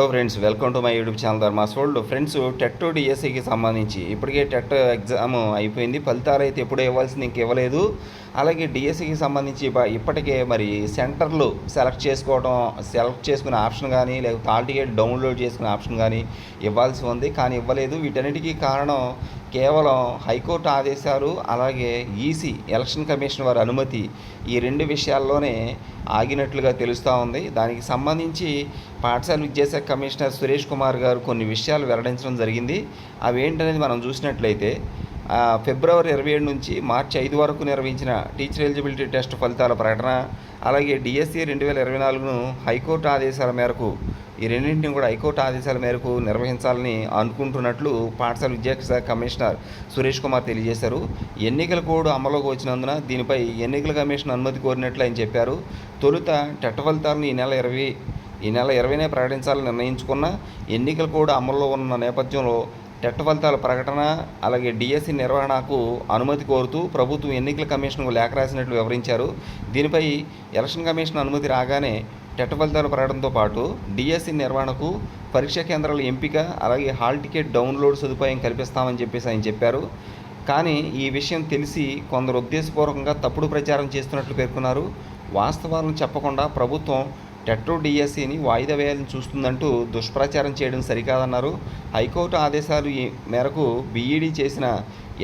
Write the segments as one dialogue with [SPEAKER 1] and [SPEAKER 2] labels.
[SPEAKER 1] Hello friends welcome to my YouTube channel Dharma's world friends TET డిఎస్సికి సంబంధించి ఇప్పటికే TET exam అయిపోయింది. ఫలితాలు అయితే ఎప్పుడూ ఇవ్వాల్సింది ఇంక ఇవ్వలేదు. అలాగే డిఎస్సికి సంబంధించి ఇప్పటికే మరి సెంటర్లు సెలెక్ట్ చేసుకోవడం సెలెక్ట్ చేసుకునే ఆప్షన్ కానీ లేకపోతే హాల్ టికెట్ డౌన్లోడ్ చేసుకునే ఆప్షన్ కానీ ఇవ్వాల్సి ఉంది. కానీ ఇవ్వలేదు. వీటన్నిటికీ కారణం కేవలం హైకోర్టు ఆదేశాలు అలాగే ఈసీ ఎలక్షన్ కమిషన్ వారి అనుమతి ఈ రెండు విషయాల్లోనే ఆగినట్లుగా తెలుస్తూ ఉంది. దానికి సంబంధించి పాఠశాల విద్యాశాఖ కమిషనర్ సురేష్ కుమార్ గారు కొన్ని విషయాలు వెల్లడించడం జరిగింది. అవి ఏంటనేది మనం చూసినట్లయితే ఫిబ్రవరి ఇరవై ఏడు నుంచి మార్చి ఐదు వరకు నిర్వహించిన టీచర్ ఎలిజిబిలిటీ టెస్ట్ ఫలితాల ప్రకటన అలాగే డిఎస్సి రెండు వేల ఇరవై నాలుగును హైకోర్టు ఆదేశాల మేరకు ఈ రెండింటిని కూడా హైకోర్టు ఆదేశాల మేరకు నిర్వహించాలని అనుకుంటున్నట్లు పాఠశాల విద్యాశాఖ కమిషనర్ సురేష్ కుమార్ తెలియజేశారు. ఎన్నికల కోడ్ అమలులోకి వచ్చినందున దీనిపై ఎన్నికల కమిషన్ అనుమతి కోరినట్లు ఆయన చెప్పారు. తొలుత టెట్ట ఫలితాలను ఈ నెల ఇరవై ఈ నెల ఇరవైనే ప్రకటించాలని నిర్ణయించుకున్న ఎన్నికల కోడ్ అమల్లో ఉన్న నేపథ్యంలో టెట్ ఫలితాల ప్రకటన అలాగే డిఎస్సి నిర్వహణకు అనుమతి కోరుతూ ప్రభుత్వం ఎన్నికల కమిషన్కు లేఖ రాసినట్లు వివరించారు. దీనిపై ఎలక్షన్ కమిషన్ అనుమతి రాగానే టెట్ ఫలితాలు ప్రకటనతో పాటు డిఎస్సి నిర్వహణకు పరీక్షా కేంద్రాల ఎంపిక అలాగే హాల్ టికెట్ డౌన్లోడ్ సదుపాయం కల్పిస్తామని చెప్పేసి ఆయన చెప్పారు. కానీ ఈ విషయం తెలిసి కొందరు ఉద్దేశపూర్వకంగా తప్పుడు ప్రచారం చేస్తున్నట్లు పేర్కొన్నారు. వాస్తవాలను చెప్పకుండా ప్రభుత్వం టెట్రో డిఎస్సిని వాయిదా వేయాలని చూస్తుందంటూ దుష్ప్రచారం చేయడం సరికాదన్నారు. హైకోర్టు ఆదేశాలు మేరకు బీఈడీ చేసిన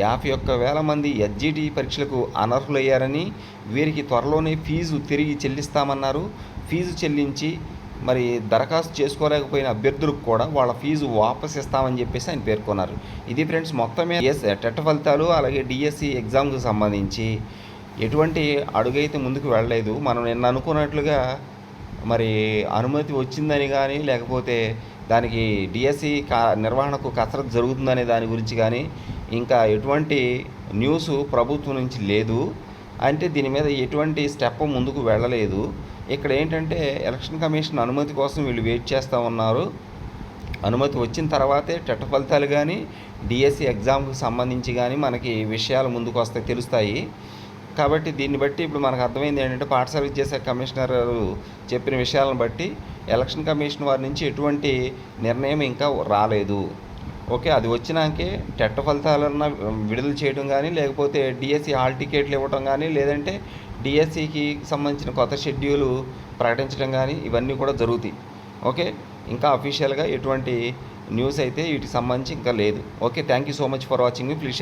[SPEAKER 1] యాభై ఒక్క వేల మంది ఎస్జిటి పరీక్షలకు అనర్హులయ్యారని వీరికి త్వరలోనే ఫీజు తిరిగి చెల్లిస్తామన్నారు. ఫీజు చెల్లించి మరి దరఖాస్తు చేసుకోలేకపోయిన అభ్యర్థులకు కూడా వాళ్ళ ఫీజు వాపస్ ఇస్తామని చెప్పేసి ఆయన పేర్కొన్నారు. ఇది ఫ్రెండ్స్ మొత్తమే ఎస్ టెట్ ఫలితాలు అలాగే డిఎస్సి ఎగ్జామ్కి సంబంధించి ఎటువంటి అడుగైతే ముందుకు వెళ్ళలేదు. మనం నిన్న అనుకున్నట్లుగా మరి అనుమతి వచ్చిందని కానీ లేకపోతే దానికి డిఎస్సి కా నిర్వహణకు కసరత్తు జరుగుతుందనే దాని గురించి కానీ ఇంకా ఎటువంటి న్యూస్ ప్రభుత్వం నుంచి లేదు. అంటే దీని మీద ఎటువంటి స్టెప్ ముందుకు వెళ్ళలేదు. ఇక్కడ ఏంటంటే ఎలక్షన్ కమిషన్ అనుమతి కోసం వీళ్ళు వెయిట్ చేస్తూ ఉన్నారు. అనుమతి వచ్చిన తర్వాతే టెట్ ఫలితాలు కానీ డిఎస్సి ఎగ్జామ్కి సంబంధించి కానీ మనకి విషయాలు ముందుకు వస్తాయి తెలుస్తాయి. కాబట్టి దీన్ని బట్టి ఇప్పుడు మనకు అర్థమైంది ఏంటంటే పాఠశాల విద్యాశాఖ కమిషనర్ చెప్పిన విషయాలను బట్టి ఎలక్షన్ కమిషన్ వారి నుంచి ఎటువంటి నిర్ణయం ఇంకా రాలేదు. ఓకే అది వచ్చినాకే టెట్ట ఫలితాలన్నా విడుదల చేయడం కానీ లేకపోతే డిఎస్సి హాల్ టికెట్లు ఇవ్వడం కానీ లేదంటే డిఎస్సికి సంబంధించిన కొత్త షెడ్యూలు ప్రకటించడం కానీ ఇవన్నీ కూడా జరుగుతాయి. ఓకే ఇంకా అఫీషియల్గా ఎటువంటి న్యూస్ అయితే వీటికి సంబంధించి ఇంకా లేదు. Okay thank you so much for watching please